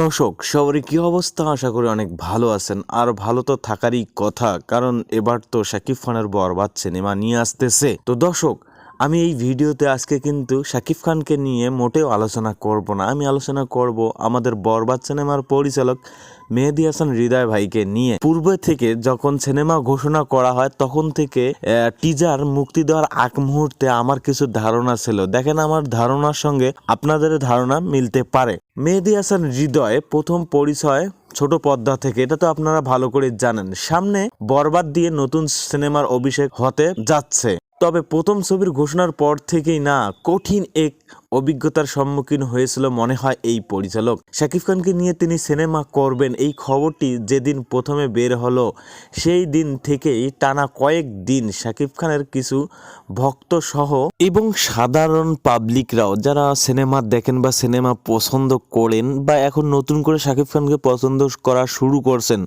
দর্শক, সবারই কী অবস্থা? আশা করি অনেক ভালো আছেন। আর ভালো তো থাকারই কথা, কারণ এবার তো শাকিব খানের বর বরবাদ সিনেমা নিয়ে আসতেছে। তো দর্শক আমি এই ভিডিওতে আজকে কিন্তু শাকিব খানকে নিয়ে মোটেও আলোচনা করব না। আমি আলোচনা করব আমাদের বরবাদ সিনেমার পরিচালক মেহেদি হাসান হৃদয় ভাইকে নিয়ে। পূর্বে থেকে যখন সিনেমা ঘোষণা করা হয়, তখন থেকে টিজার মুক্তি দেওয়ার আগ মুহূর্তে আমার কিছু ধারণা ছিল। দেখেন আমার ধারণার সঙ্গে আপনাদের ধারণা মিলতে পারে। মেহেদি হাসান হৃদয় প্রথম পরিচয় ছোট পদ্মা থেকে, এটা তো আপনারা ভালো করে জানেন। সামনে বরবাদ দিয়ে নতুন সিনেমার অভিষেক হতে যাচ্ছে। তবে প্রথম ছবির ঘোষণার পর থেকেই না কঠিন এক অভিজ্ঞতার সম্মুখীন হয়েছিল মনে হয় এই পরিচালক। শাকিব খানকে নিয়ে তিনি সিনেমা করবেন, এই খবরটি যেদিন প্রথমে বের হলো, সেই দিন থেকেই টানা কয়েক দিন শাকিব খানের কিছু ভক্ত সহ এবং সাধারণ পাবলিকরাও যারা সিনেমা দেখেন বা সিনেমা পছন্দ করেন বা এখন নতুন করে শাকিব খানকে পছন্দ করা শুরু করছেন,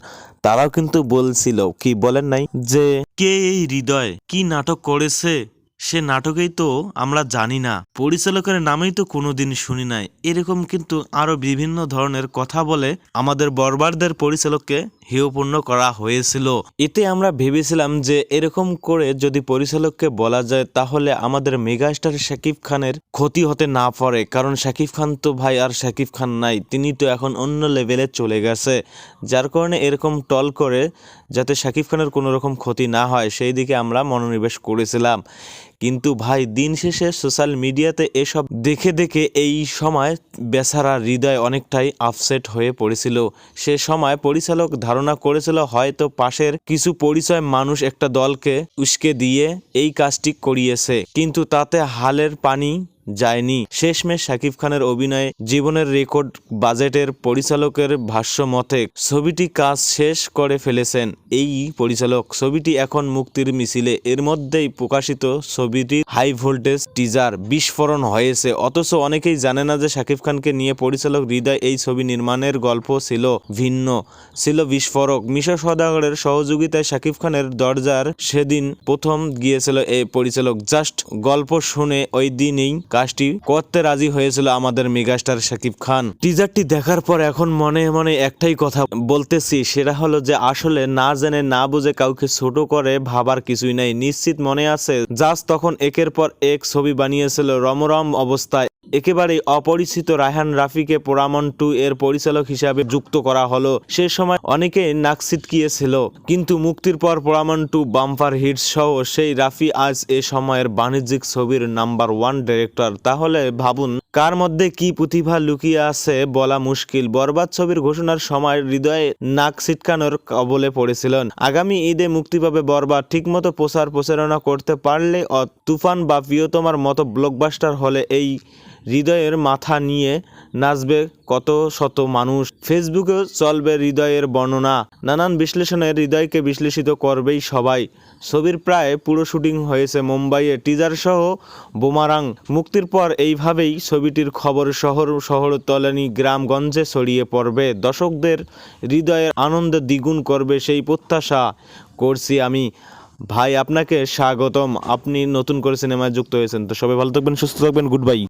তারাও কিন্তু বলছিল, কি বলেন নাই, যে কে এই হৃদয়? কি নাটক করেছে? সে নাটকেই তো আমরা জানি না। পরিচালকের নামেই তো কোনোদিন শুনি নাই। এরকম কিন্তু আরও বিভিন্ন ধরনের কথা বলে আমাদের বরবারদের পরিচালককে হেয়পূর্ণ করা হয়েছিল। এতে আমরা ভেবেছিলাম যে এরকম করে যদি পরিচালককে বলা যায়, তাহলে আমাদের মেগাস্টার শাকিব খানের ক্ষতি হতে না পারে। কারণ শাকিব খান তো ভাই, আর শাকিব খান নাই। তিনি তো এখন অন্য লেভেলে চলে গেছে। যার কারণে এরকম টল করে যাতে শাকিব খানের কোনো রকম ক্ষতি না হয়, সেই দিকে আমরা মনোনিবেশ করেছিলাম। কিন্তু ভাই, দিন শেষে সোশ্যাল মিডিয়াতে এসব দেখে দেখে এই সময় বেচারা হৃদয় অনেকটাই আপসেট হয়ে পড়েছিল। সে সময় পরিচালক ধারণা করেছিল হয়তো পাশের কিছু পরিচয় মানুষ একটা দলকে উস্কে দিয়ে এই কাজটি করিয়েছে। কিন্তু তাতে হালের পানি যায়নি। শেষমেশ শাকিব খানের অভিনয়ে জীবনের রেকর্ড বাজেটের পরিচালকের ভাষ্য মতে ছবিটি কাজ শেষ করে ফেলেছেন। এই পরিচালক ছবিটি এখন মুক্তির মিছিলে। এর মধ্যেই প্রকাশিত ছবিটির হাই ভোল্টেজ টিজার বিস্ফোরণ হয়েছে। অথচ অনেকেই জানে না যে শাকিব খানকে নিয়ে পরিচালক হৃদয় এই ছবি নির্মাণের গল্প ছিল ভিন্ন, ছিল বিস্ফোরক। মিশা সদাগরের সহযোগিতায় শাকিব খানের দরজার সেদিন প্রথম গিয়েছিল এই পরিচালক। জাস্ট গল্প শুনে ওই দিনেই কাজটি করতে রাজি হয়েছিল আমাদের মেগাস্টার শাকিব খান। টিজারটি দেখার পর এখন মনে মনে একটাই কথা বলতেছি, সেটা হলো যে আসলে না জেনে না বুঝে কাউকে ছোট করে ভাবার কিছুই নাই। নিশ্চিত মনে আছে জাস তখন একের পর এক ছবি বানিয়েছিল রমরম অবস্থায়। একেবারেই অপরিচিত রায়হান রাফিকে পোড়ামন টু এর পরিচালক হিসাবে যুক্ত করা হলো। সে সময় অনেকে নাক ছিটকিয়েছিল, কিন্তু মুক্তির পর পোড়ামন টু বাম্পার হিট সহ সেই রাফি আজ এ সময়ের বাণিজ্যিক ছবির নাম্বার ওয়ান ডিরেক্টর তাহলে ভাবুন কার মধ্যে কি প্রতিভা লুকিয়ে আছে বলা মুশকিল। বরবাদ ছবির ঘোষণার সময় হৃদয়ে নাক ছিটকানোর কবলে পড়েছিলেন। আগামী ঈদে মুক্তি পাবে বরবাদ। ঠিকমতো প্রচার প্রচারণা করতে পারলে তুফান বা প্রিয়তমার মতো ব্লকবাস্টার হলে এই হৃদয়ের মাথা নিয়ে নাচবে কত শত মানুষ। ফেসবুকেও চলবে হৃদয়ের বর্ণনা। নানান বিশ্লেষণে হৃদয়কে বিশ্লেষিত করবেই সবাই। ছবির প্রায় পুরো শুটিং হয়েছে মুম্বাইয়ে। টিজার সহ বোমারাং। মুক্তির পর এইভাবেই ছবিটির খবর শহর শহর তলানি গ্রামগঞ্জে ছড়িয়ে পড়বে। দর্শকদের হৃদয়ের আনন্দ দ্বিগুণ করবে সেই প্রত্যাশা করছি আমি। ভাই, আপনাকে স্বাগতম। আপনি নতুন করে সিনেমায় যুক্ত হয়েছেন, তো সবাই ভালো থাকবেন, সুস্থ থাকবেন, গুড বাই।